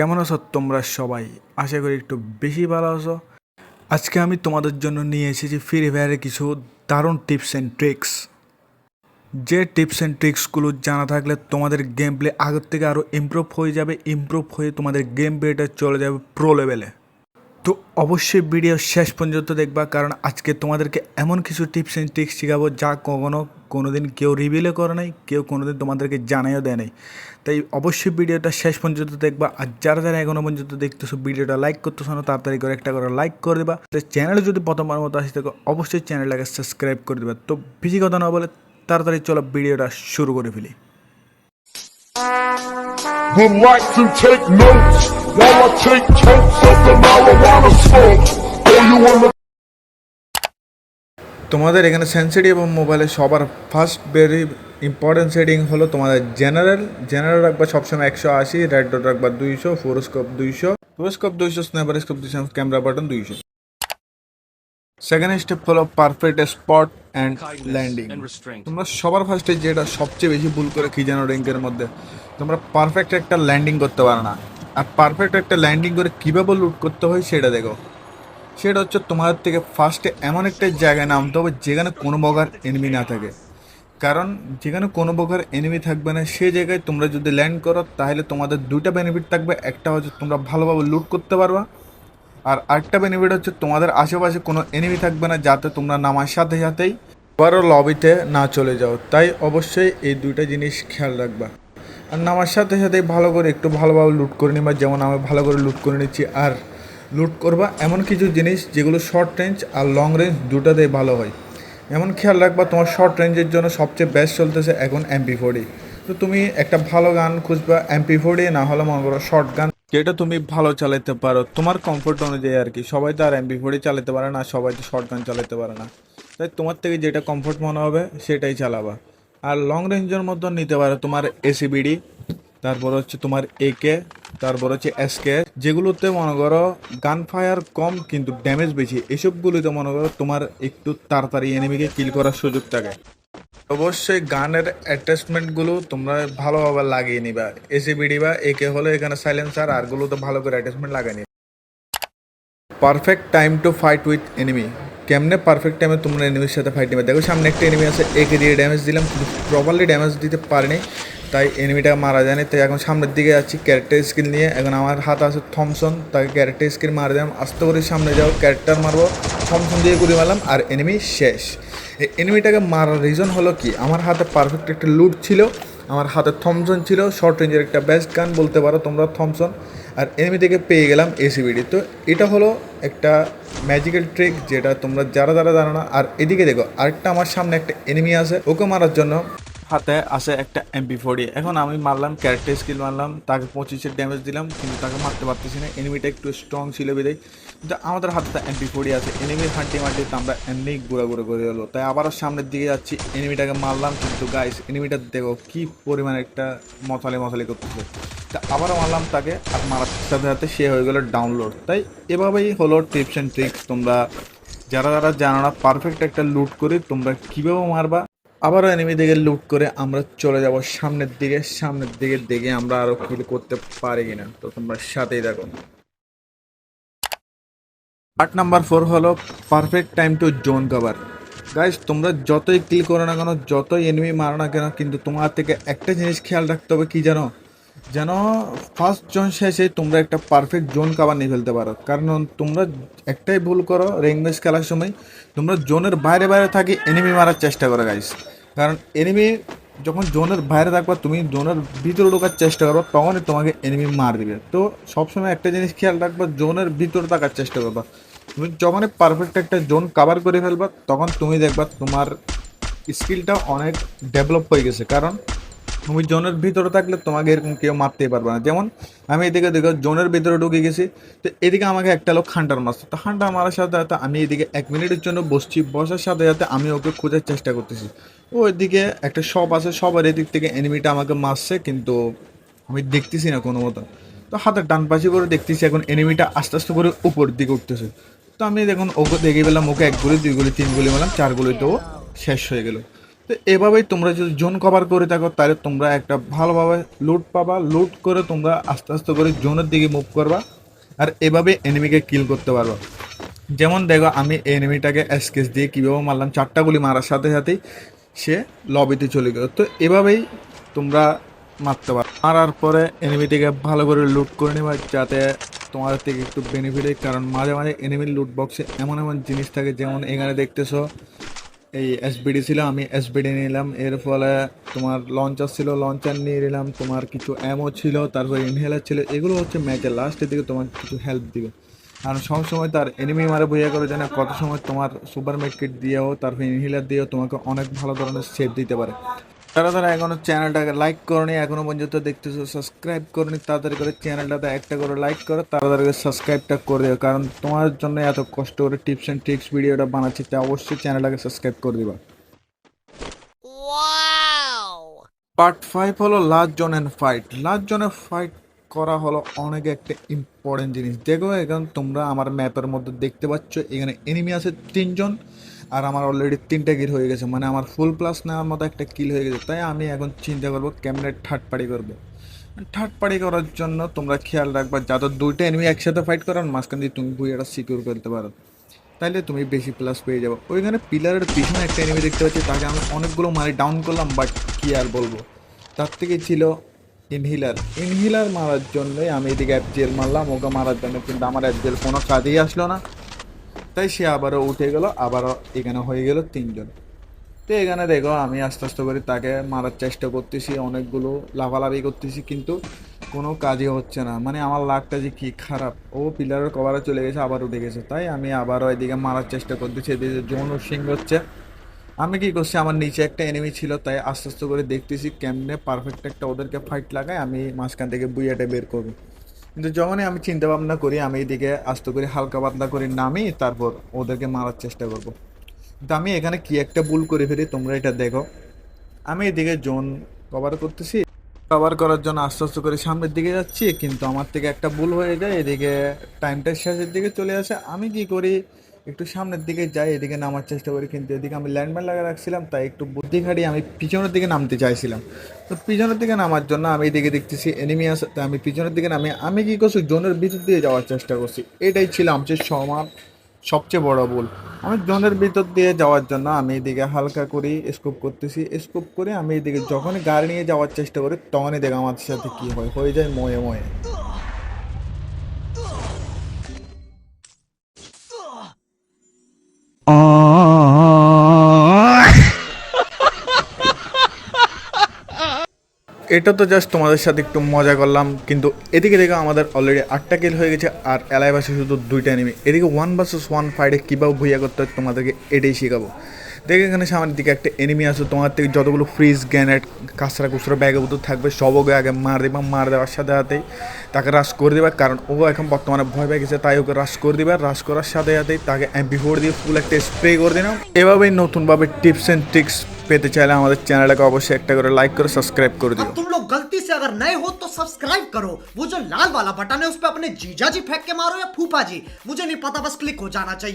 কেমন আছো তোমরা সবাই? আশা করি একটু বেশি ভালো আছো। আজকে আমি তোমাদের জন্য নিয়ে এসেছি ফ্রি ফায়ারের কিছু দারুণ টিপস অ্যান্ড ট্রিক্স যে টিপস অ্যান্ড ট্রিক্সগুলো জানা থাকলে তোমাদের গেম প্লে আগের থেকে আরও ইমপ্রুভ হয়ে যাবে ইমপ্রুভ হয়ে তোমাদের গেম প্লেটা চলে যাবে প্রো লেভেলে তো অবশ্যই ভিডিও শেষ পর্যন্ত দেখবা, কারণ আজকে তোমাদেরকে এমন কিছু টিপস অ্যান্ড ট্রিক্স শেখাবো যা কখনো কোনোদিন কেউ রিভিলও করে নাই, কেউ কোনোদিন তোমাদেরকে জানাইও দেয় নাই। তাই অবশ্যই ভিডিওটা শেষ পর্যন্ত দেখবা, আর যারা যারা এখনও পর্যন্ত দেখতেছো ভিডিওটা লাইক করতেছো না, তাড়াতাড়ি করে একটা করে লাইক করে দেবা। চ্যানেলে যদি প্রথমবার মতো আসি থাকে অবশ্যই চ্যানেলটাকে সাবস্ক্রাইব করে দেবা। তো বেশি কথা না বলে তাড়াতাড়ি চলো ভিডিওটা শুরু করে ফেলি। Would like to take notes. While I take totes of the marijuana smoke. Oh, you wanna তোমাদের এখানে সেন্সিটিভ এবং মোবাইলে সবার ফার্স্ট ভেরি ইম্পর্টেন্ট সেটিং হলো তোমাদের জেনারেল জেনারেল রাখবা সবসময় একশো আশি রেড ডট রাখবা দুইশো ফোরোস্কোপ দুইশো ফোরোস্কোপ দুইশো স্ন্যাপার স্কোপ দুইশো ক্যামেরা বাটন দুইশো। সেকেন্ড স্টেপ হলো পারফেক্ট স্পট অ্যান্ড ল্যান্ডিং তোমরা সবার ফার্স্টে যেটা সবচেয়ে বেশি ভুল করে কি জানো র্যাঙ্কের মধ্যে তোমরা পারফেক্ট একটা ল্যান্ডিং করতে পারো না। আর পারফেক্ট একটা ল্যান্ডিং করে কীভাবে লুট করতে হয় সেটা দেখো। সেটা হচ্ছে তোমাদের থেকে ফার্স্টে এমন একটা জায়গায় নামতে হবে যেখানে কোনো প্রকার এনিমি না থাকে। কারণ যেখানে কোনো প্রকার এনিমি থাকবে না, সে জায়গায় তোমরা যদি ল্যান্ড করো, তাহলে তোমাদের দুইটা বেনিফিট থাকবে। একটা হচ্ছে তোমরা ভালোভাবে লুট করতে পারবা, আর আরেকটা বেনিফিট হচ্ছে তোমাদের আশেপাশে কোনো এনিমি থাকবে না, যাতে তোমরা নামার সাথে সাথেই আবারও লবিতে না চলে যাও। তাই অবশ্যই এই দুইটা জিনিস খেয়াল রাখবা। আর নামার সাথে সাথে ভালো করে একটু ভালোভাবে লুট করে নিবা। যেমন আমি ভালো করে লুট করে নিচ্ছি আর লুট করবা এমন কিছু জিনিস যেগুলো শর্ট রেঞ্জ আর লং রেঞ্জ দুটাতেই ভালো হয়। এমন খেয়াল রাখবা তোমার শর্ট রেঞ্জের জন্য সবচেয়ে বেস্ট চলতেছে এখন এমপি ফোর্টি তো তুমি একটা ভালো গান খুঁজবা এমপি ফোর্টি না হলে মনে করো শর্ট গান যেটা তুমি ভালো চালাতে পারো। তোমার কমফোর্ট অনুযায়ী আর কি। সবাই তো আর এমপি ফোর্টি চালাতে পারে না, সবাই তো শর্ট গান চালাতে পারে না। তাই তোমার থেকে যেটা কমফোর্ট মনে হবে সেটাই চালাবা। আর লং রেঞ্জের মধ্যে নিতে পারো তোমার এসিবিডি তারপর হচ্ছে তোমার একে তারপর হচ্ছে এসকে যেগুলোতে মনে করো গান ফায়ার কম কিন্তু ড্যামেজ বেশি, এসবগুলিতে মনে করো তোমার একটু তাড়াতাড়ি এনিমিকে কিল করার সুযোগ থাকে। অবশ্যই গানের অ্যাটাচমেন্টগুলো তোমরা ভালোভাবে লাগিয়ে নিবা এসিবিডি বা একে হলে এখানে সাইলেন্সার আরগুলো তো ভালো করে অ্যাটাচমেন্ট লাগাই নিবা। Perfect time to fight with enemy কেমনে পারফেক্ট টাইমে তোমরা এনিমির সাথে ফাইট নেবে দেখো, সামনে একটা এনিমি আছে, একে দিয়ে ড্যামেজ দিলাম প্রপারলি ড্যামেজ দিতে পারিনি, তাই এনিমিটা মারা যায়নি। তাই এখন সামনের দিকে যাচ্ছি ক্যারেক্টার স্কিল নিয়ে। এখন আমার হাত আছে থমসন তাকে ক্যারেক্টার স্কিল মারা দিলাম। আস্তে করে সামনে যাও ক্যারেক্টার মারবো থমসন দিয়ে গুলি মারলাম, আর এনিমি শেষ। এনিমিটাকে মারার রিজন হলো কি? আমার হাতে পারফেক্ট একটা লুট ছিল আমার হাতে থমসন ছিল শর্ট রেঞ্জের একটা বেস্ট গান বলতে পারো তোমরা, থমসন। আর এনিমি থেকে পেয়ে গেলাম এসিবিডি তো এটা হলো একটা ম্যাজিক্যাল ট্রিক যেটা তোমরা যারা যারা জানো না, আর এদিকে দেখো, আরেকটা আমার সামনে একটা এনিমি আছে, ওকে মারার জন্য হাতে আছে একটা এমপি ফোর্টি এখন আমি মারলাম ক্যারেক্টার স্কিল মারলাম, তাকে পঁচিশের ড্যামেজ দিলাম, কিন্তু তাকে মারতে পারতেছি না। এনিমিটা একটু স্ট্রং ছিল বেঁধে কিন্তু আমাদের হাতে এমপি ফোর্টি আছে। এনিমির হাঁটি মাটি তো আমরা এমনি ঘুরা ঘুরে করে হলো তাই আবারও সামনের দিকে যাচ্ছি। এনিমিটাকে মারলাম, কিন্তু গাইস এনিমিটা দেখো কি পরিমাণ একটা মশালি মশালি করতেছে। তা আবারও মারলাম তাকে, আর মারার সাথে সাথে সে হয়ে গেলো ডাউনলোড তাই এভাবেই হলো টিপস অ্যান্ড ট্রিক্স তোমরা যারা যারা জানো না পারফেক্ট একটা লুট করে তোমরা কীভাবে মারবা আবারও এনিমি দিকে লুট করে আমরা চলে যাব সামনের দিকে। সামনের দিকে দেখে আমরা আরও কিল করতে পারি কিনা। তো তোমরা সাথেই দেখো আট নাম্বার ফোর হলো perfect time to zone cover guys তোমরা যতই কিল করো না কেন, যতই এনিমি মারো না কেন, কিন্তু তোমার থেকে একটা জিনিস খেয়াল রাখতে হবে কি জানো? যেন ফার্স্ট জোন শেষে তোমরা একটা পারফেক্ট জোন কাভার নিয়ে ফেলতে পারো। কারণ তোমরা একটাই ভুল করো র্যাঙ্ক ম্যাচ খেলার সময়, তোমরা জোনের বাইরে বাইরে থাকি এনিমি মারার চেষ্টা করো গাইস কারণ এনিমি যখন জোনের বাইরে থাকবা, তুমি জোনের ভিতরে ঢোকার চেষ্টা করো তখনই তোমাকে এনিমি মার দিবে। তো সবসময় একটা জিনিস খেয়াল রাখবা জোনের ভিতরে থাকার চেষ্টা করবা। তুমি যখনই পারফেক্ট একটা জোন কাভার করে ফেলবা, তখন তুমি দেখবা তোমার স্কিলটা অনেক ডেভেলপ হয়ে গেছে। কারণ তুমি জোনের ভিতরে থাকলে তোমাকে এরকম কেউ মারতেই পারবে না। যেমন আমি এদিকে দেখো, জোনের ভিতরে ঢুকে গেছি, তো এদিকে আমাকে একটা লোক হান্টার মারছে। তো হান্টার মারার সাথে সাথে আমি এদিকে এক মিনিটের জন্য বসছি, বসার সাথে সাথে আমি ওকে খোঁজার চেষ্টা করতেছি। ও এদিকে একটা শপ আছে, সবার এদিক থেকে এনিমিটা আমাকে মারছে, কিন্তু আমি দেখতেছি না কোনো মতো। তো হাতের ডান পাশে করে দেখতেছি এখন এনিমিটা আস্তে আস্তে করে উপর দিকে উঠতেছে। তো আমি দেখুন, ওকে দেখে পেলাম ওকে এক গুলি, দুই গুলি, তিন গুলি মেলাম চার গুলিতে ও শেষ হয়ে গেল। তো এভাবেই তোমরা যদি জোন কভার করে থাকো, তাহলে তোমরা একটা ভালোভাবে লুট পাবা। লুট করে তোমরা আস্তে আস্তে করে জোনের দিকে মুভ করবা আর এভাবে এনিমিকে কিল করতে পারবা। যেমন দেখো, আমি এনিমিটাকে এসকেস দিয়ে কীভাবে মারলাম, চারটা গুলি মারার সাথে সাথেই সে লবিতে চলে গেল। তো এভাবেই তোমরা মারতে পারো। মারার পরে এনিমিটিকে ভালো করে লুট করে নেবা, যাতে তোমার থেকে একটু বেনিফিট হয়। কারণ মাঝে মাঝে এনিমির লুট বক্সে এমন এমন জিনিস থাকে, যেমন এখানে দেখতেছো এই এসবিডি ছিল আমি এসবিডি নিলাম। এর ফলে তোমার লঞ্চার ছিল লঞ্চার নিয়ে নিলাম। তোমার কিছু অ্যামও ছিল, তারপরে ইনহেলার ছিল। এগুলো হচ্ছে ম্যাচের লাস্টের দিকে তোমার কিছু হেল্প দিবে। কারণ সবসময় তার এনিমি মারে বইয়া করে জানে, কত সময় তোমার সুপার কিট দিয়েও, তারপর ইনহেলার দিয়েও তোমাকে অনেক ভালো ধরনের সেভ দিতে পারে। তারা তারা এখনও চ্যানেলটাকে লাইক করনি এখনও পর্যন্ত দেখতেছো সাবস্ক্রাইব করনি তাড়াতাড়ি করে চ্যানেলটাতে একটা করে লাইক করো তাড়াতাড়ি করে সাবস্ক্রাইবটা করে দিও। কারণ তোমার জন্য এত কষ্ট করে টিপস অ্যান্ড ট্রিক্স ভিডিওটা বানাচ্ছি তাই অবশ্যই চ্যানেলটাকে সাবস্ক্রাইব করে দিবা। পার্ট ফাইভ হলো last zone and fight last জোনে ফাইট করা হলো অনেক একটা ইম্পর্টেন্ট জিনিস। দেখো এখন তোমরা আমার ম্যাপের মধ্যে দেখতে পাচ্ছ এখানে এনিমি আছে তিনজন। আর আমার অলরেডি তিনটা কিল হয়ে গেছে মানে আমার ফুল প্লাস নেওয়ার মতো একটা কিল হয়ে গেছে। তাই আমি এখন চিন্তা করব কেমনে থার্ড পার্টি করব। থার্ড পার্টি করার জন্য তোমরা খেয়াল রাখবা, যাতে দুইটা এনিমি একসাথে ফাইট করার মাঝখান দিয়ে তুমি বুইয়াটা সিকিউর করতে পারো। তাইলে তুমি বেশি প্লাস পেয়ে যাব। ওইখানে পিলারের পিছনে একটা এনিমি দেখতে পাচ্ছি, তাকে আমি অনেকগুলো মারি ডাউন করলাম বাট কি আর বলব? তার থেকে ছিল ইনহিলার ইনহিলার মারার জন্যই আমি এদিকে অ্যাপজেল মারলাম, ওকে মারার জন্য কিন্তু আমার অ্যাপজেল কোনো কাজেই আসলো না। তাই সে আবারও উঠে গেল, আবারও এখানে হয়ে গেল তিনজন। তো এখানে দেখো, আমি আস্তে আস্তে করে তাকে মারার চেষ্টা করতেছি, অনেকগুলো লাভালাভি করতেছি, কিন্তু কোনো কাজই হচ্ছে না। মানে আমার লাকটা যে কী খারাপ। ও পিলারের কভারে চলে গেছে, আবার উঠে গেছে। তাই আমি আবারও এদিকে মারার চেষ্টা করতেছি, এদিকে জোন সিং হচ্ছে। আমি কি করছি, আমার নিচে একটা এনিমি ছিল, তাই আস্তে আস্তে করে দেখতেছি কেমনে পারফেক্ট একটা ওদেরকে ফাইট লাগায়, আমি মাঝখান থেকে বুইয়াটা বের করব। কিন্তু যখনই আমি চিন্তা ভাবনা করি, আমি এদিকে আস্তে করে হালকা পাতলা করে নামি, তারপর ওদেরকে মারার চেষ্টা করব। কিন্তু আমি এখানে কি একটা ভুল করে ফেলি, তোমরা এটা দেখো। আমি এদিকে জোন কভার করতেছি। কভার করার জন্য আস্তে আস্তে করে সামনের দিকে যাচ্ছি, কিন্তু আমার থেকে একটা ভুল হয়ে যায়। এদিকে টাইমটা শেষের দিকে চলে আসে। আমি কি করি একটু সামনের দিকে যাই, এদিকে নামার চেষ্টা করি, কিন্তু এদিকে আমি ল্যান্ডমার্ক লাগা রাখছিলাম, তাই একটু বুদ্ধি খাটিয়ে আমি পিছনের দিকে নামতে চাইছিলাম। তো পিছনের দিকে নামার জন্য আমি এদিকে দেখতেছি এনিমি আছে, তাই আমি পিছনের দিকে নামি, আমি কি করছি, জোনের ভিতর দিয়ে যাওয়ার চেষ্টা করছি। এটাই ছিল আমার সমান, সবচেয়ে বড় ভুল। আমি জোনের ভিতর দিয়ে যাওয়ার জন্য আমি এদিকে হালকা করি স্কোপ করতেছি স্কোপ করে আমি এদিকে যখনই গাড়ি নিয়ে যাওয়ার চেষ্টা করি, তখনই দেখ আমার সাথে কি হয়, হয়ে যায় ময়ে ময়ে। এটা তো জাস্ট তোমাদের সাথে একটু মজা করলাম, কিন্তু এদিকে দেখো আমাদের অলরেডি আটটা কিল হয়ে গেছে, আর এলাই বাসে শুধু দুইটা এনিমি এদিকে ওয়ান ভার্সেস ওয়ান ফাইটে কীভাবে ভুইয়া করতে হয় তোমাদেরকে এটাই শেখাবো। দেখে এখানে সামনের দিকে একটা এনিমি আছে তোমার থেকে যতগুলো ফ্রিজ গ্যানেট কাঁচরা কুচরা ব্যাগে বুতো থাকবে, সব ওকে আগে মার দেবা, মার দেওয়ার সাথে সাথেই তাকে রাশ করে দেবে, কারণ ও এখন বর্তমানে ভয় পেয়ে গেছে, তাই ওকে রাশ করে দিবে রাশ করার সাথে সাথেই তাকে এমপি ফোর দিয়ে ফুল একটা স্প্রে করে দিলাম। এভাবেই নতুনভাবে টিপস অ্যান্ড ট্রিক্স পেতে চাইলে আমাদের চ্যানেলটাকে অবশ্যই একটা করে লাইক করে সাবস্ক্রাইব করে দিও अब तुम लोग गलती से अगर नए हो तो सब्सक्राइब करो वो जो लाल वाला बटन है उस पर अपने जीजा जी फेंक के मारो या फूफा जी मुझे नहीं पता बस क्लिक हो जाना चाहिए